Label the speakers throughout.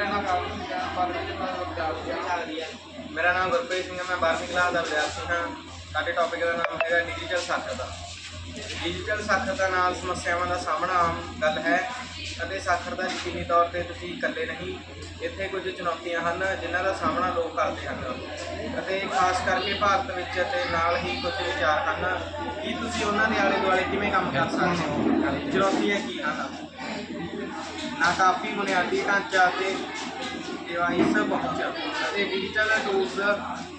Speaker 1: ਮੇਰਾ ਨਾਮ ਰਾਹੁਲ ਸਿੰਘ ਹੈ ਪਰ ਵਿੱਚ ਮੈਂ ਵਿਦਿਆਰਥੀ ਹਾਂ
Speaker 2: ਮੇਰਾ ਨਾਮ ਗੁਰਪ੍ਰੀਤ ਸਿੰਘ ਹੈ ਮੈਂ 12ਵੀਂ ਕਲਾਸ ਦਾ ਵਿਦਿਆਰਥੀ ਹਾਂ। ਸਾਡੇ ਟੌਪਿਕ ਦਾ ਨਾਮ ਹੈਗਾ ਡਿਜੀਟਲ ਸਾਖਰਤਾ। ਡਿਜੀਟਲ ਸਾਖਰਤਾ ਨਾਲ ਸਮੱਸਿਆਵਾਂ ਦਾ ਸਾਹਮਣਾ ਆਮ ਗੱਲ ਹੈ ਅਤੇ ਸਾਖਰਤਾ ਯਕੀਨੀ ਤੌਰ ਤੇ ਤੁਸੀਂ ਇਕੱਲੇ ਨਹੀਂ। ਇੱਥੇ ਕੁਝ ਚੁਣੌਤੀਆਂ ਹਨ ਜਿਨ੍ਹਾਂ ਦਾ ਸਾਹਮਣਾ ਲੋਕ ਕਰਦੇ ਹਨ ਅਤੇ ਖਾਸ ਕਰਕੇ ਭਾਰਤ ਵਿੱਚ ਅਤੇ ਨਾਲ ਹੀ ਕੁਝ ਵਿਚਾਰ ਹਨ ਕਿ ਤੁਸੀਂ ਉਹਨਾਂ ਦੇ ਆਲੇ ਦੁਆਲੇ ਕਿਵੇਂ ਕੰਮ ਕਰ ਸਕਦੇ ਹੋ? ਚੁਣੌਤੀਆਂ ਕੀ ਹਨ? ਨਾ ਕਾਫੀ ਬੁਨਿਆਦੀ ਢਾਂਚਾ ਅਤੇ ਡਿਵਾਈਸ ਪਹੁੰਚ ਅਤੇ ਡਿਜੀਟਲ ਟੂਲਸ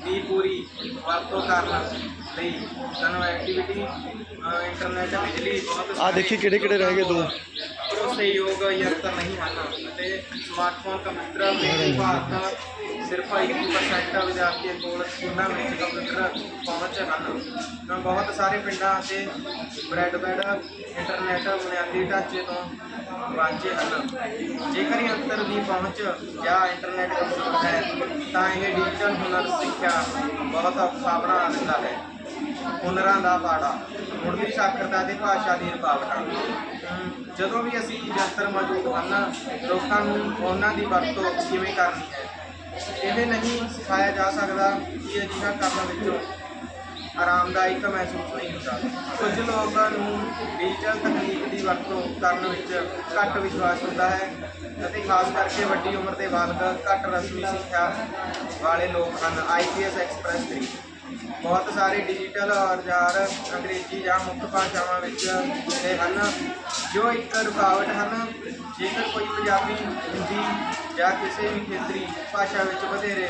Speaker 2: ਦੀ ਪੂਰੀ ਵਰਤੋਂ ਕਰਨ ਲਈ ਸਾਨੂੰ ਐਕਟੀਵਿਟੀ ਇੰਟਰਨੈਟ ਬਿਜਲੀ ਬਹੁਤ
Speaker 3: ਆ ਦੇਖੀ ਕਿਹੜੇ ਕਿਹੜੇ ਰਹਿ ਗਏ ਦੋ
Speaker 2: ਭਰੋਸੇਯੋਗ ਯੰਤਰ ਨਹੀਂ ਹਨ ਅਤੇ ਸਮਾਰਟਫੋਨ ਕੰਪਿਊਟਰ ਮੇਰੇ ਭਾਰਤ ਸਿਰਫ 1% ਵਿਦਿਆਰਥੀਆਂ ਕੋਲ ਸਕੂਲਾਂ ਵਿੱਚ ਕੰਪਿਊਟਰ ਪਹੁੰਚ ਹਨ ਤਾਂ ਬਹੁਤ ਸਾਰੇ ਪਿੰਡਾਂ ਅਤੇ ਬ੍ਰੈਡਬੈਂਡ ਇੰਟਰਨੈਟ, ਬੁਨਿਆਦੀ ਢਾਂਚੇ ਤੋਂ ਵਾਂਝੇ ਹਨ। ਜੇਕਰ ਯੰਤਰ ਦੀ ਪਹੁੰਚ ਜਾਂ ਇੰਟਰਨੈਟ ਕਮਜ਼ੋਰ ਹੈ, ਤਾਂ ਇਹ ਡਿਜੀਟਲ ਹੁਨਰ, ਸਿੱਖਿਆ ਬਹੁਤ ਔਖਾ ਬਣਾ ਦਿੰਦਾ ਹੈ। ਹੁਨਰਾਂ ਦਾ ਪਾੜਾ ਮੁੱਢਲੀ ਸਾਖਰਤਾ ਤੇ ਭਾਸ਼ਾ ਦੀ ਰੁਕਾਵਟਾਂ। ਜਦੋਂ ਵੀ ਅਸੀਂ ਯੰਤਰ ਮੌਜੂਦ ਹਨ, ਲੋਕਾਂ ਨੂੰ ਉਹਨਾਂ ਦੀ ਵਰਤੋਂ ਕਿਵੇਂ ਕਰਨੀ ਹੈ? ਇਹ ਨਹੀਂ ਸਿਖਾਇਆ ਜਾ ਸਕਦਾ ਕਿ ਅਜਿਹਾ ਕਰਨ ਵਿੱਚੋਂ ਆਰਾਮਦਾਇਕ ਮਹਿਸੂਸ ਨਹੀਂ ਹੁੰਦਾ। ਕੁਝ ਲੋਕਾਂ ਨੂੰ ਡਿਜੀਟਲ ਤਕਨੀਕ ਦੀ ਵਰਤੋਂ ਕਰਨ ਵਿੱਚ ਘੱਟ ਵਿਸ਼ਵਾਸ ਹੁੰਦਾ ਹੈ ਅਤੇ ਖਾਸ ਕਰਕੇ ਵੱਡੀ ਉਮਰ ਦੇ ਬਾਲਗ ਘੱਟ ਰਸਮੀ ਸਿੱਖਿਆ ਵਾਲੇ ਲੋਕ ਹਨ। ਆਈਪੀਐਸ ਐਕਸਪ੍ਰੈਸ 3 ਬਹੁਤ ਸਾਰੇ ਡਿਜੀਟਲ ਔਜ਼ਾਰ ਅੰਗਰੇਜ਼ੀ ਜਾਂ ਮੁੱਖ ਭਾਸ਼ਾਵਾਂ ਵਿੱਚ ਹੁੰਦੇ ਹਨ, ਜੋ ਇੱਕ ਰੁਕਾਵਟ ਹਨ। ਜੇਕਰ ਕੋਈ ਪੰਜਾਬੀ, ਹਿੰਦੀ ਜਾਂ ਕਿਸੇ ਵੀ ਖੇਤਰੀ ਭਾਸ਼ਾ ਵਿੱਚ ਵਧੇਰੇ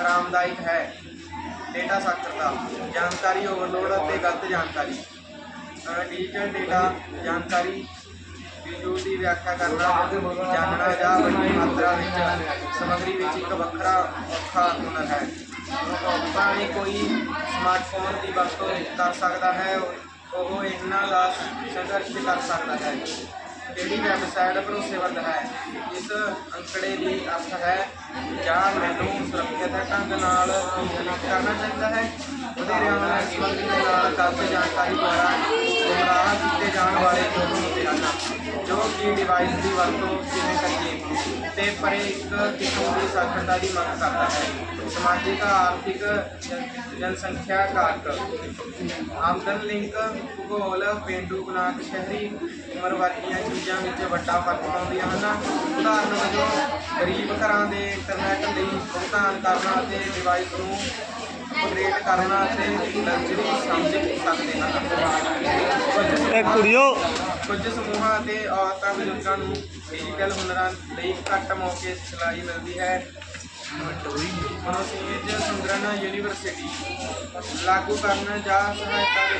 Speaker 2: ਆਰਾਮਦਾਇਕ ਹੈ ਡੇਟਾ ਸਾਖਰਤਾ ਜਾਣਕਾਰੀ ਓਵਰਲੋਡ ਅਤੇ ਗਲਤ ਜਾਣਕਾਰੀ। ਡਿਜੀਟਲ ਡੇਟਾ ਜਾਣਕਾਰੀ ਵਿਜ਼ੂਅਲ ਦੀ ਵਿਆਖਿਆ ਕਰਨਾ ਜਾਣਨਾ ਜਾਂ ਵੱਡੀ ਮਾਤਰਾ ਵਿੱਚ ਸਮੱਗਰੀ ਵਿੱਚ ਇੱਕ ਵੱਖਰਾ ਔਖਾ ਹੁਨਰ ਹੈ। ਭਾਵੇਂ ਕੋਈ ਸਮਾਰਟਫੋਨ ਦੀ ਵਰਤੋਂ ਕਰ ਸਕਦਾ ਹੈ, ਉਹ ਇਹਨਾਂ ਦਾ ਸੰਘਰਸ਼ ਕਰ ਸਕਦਾ ਹੈ। ਕਿਹੜੀ ਵੈਬਸਾਈਟ ਭਰੋਸੇਮੰਦ ਹੈ, ਇਸ ਅੰਕੜੇ ਦੀ ਅਰਥ ਹੈ ਜਾਂ ਮੈਨੂੰ ਸੁਰੱਖਿਅਤ ਢੰਗ ਨਾਲ ਕਰਨਾ ਚਾਹੀਦਾ ਹੈ। ਵਧੇਰੇ ਆਨਲਾਈਨ ਸਮੱਗਰੀ ਦੇ ਨਾਲ ਗਲਤ ਜਾਣਕਾਰੀ ਦੁਆਰਾ ਗੁੰਮਰਾਹ ਕੀਤੇ ਜਾਣ ਵਾਲੇ ਲੋਕ ਹੁੰਦੇ ਹਨ। ਜੋ ਕਿ ਡਿਵਾਈਸ ਦੀ ਵਰਤੋਂ ਕਿਵੇਂ ਕਰੀਏ ਤੇ ਪਰੇ ਇੱਕ ਕਿਸਮ ਦੀ ਸਾਖਰਤਾ ਦੀ ਮੰਗ ਕਰਦਾ ਹੈ। ਸਮਾਜਿਕ, ਆਰਥਿਕ ਜਨਸੰਖਿਆ ਕਾਰਕ ਆਮਦਨ ਲਿੰਕ, ਭੂਗੋਲ, ਪੇਂਡੂ ਗੁਣਾਂਕ ਸ਼ਹਿਰੀ ਉਮਰ ਵਰਗੀਆਂ ਚੀਜ਼ਾਂ ਵਿੱਚ ਵੱਡਾ ਫ਼ਰਕ ਪਾਉਂਦੀਆਂ ਹਨ। ਉਦਾਹਰਨ ਵਜੋਂ, ਗਰੀਬ ਘਰਾਂ ਦੇ ਇੰਟਰਨੈਟ ਲਈ ਭੁਗਤਾਨ ਕਰਨਾ ਅਤੇ ਡਿਵਾਈਸ ਨੂੰ ਅਪਗ੍ਰੇਡ ਕਰਨਾ ਅਤੇ ਲਗਜ਼ਰੀ ਸਮਝ ਸਕਦੇ ਹਨ।
Speaker 3: ਕੁੜੀਓ
Speaker 2: ਕੁਝ ਸਮੂਹਾਂ ਅਤੇ ਔਰਤਾਂ ਬਜ਼ੁਰਗਾਂ ਨੂੰ ਡਿਜੀਟਲ ਹੁਨਰਾਂ ਲਈ ਘੱਟ ਮੌਕੇ ਸਿਖਲਾਈ ਮਿਲਦੀ ਹੈ। ਮਨੋਸੀਜ ਸੁੰਦਰਨ ਯੂਨੀਵਰਸਿਟੀ ਲਾਗੂ ਕਰਨ ਜਾਂ ਸਹਾਇਤਾ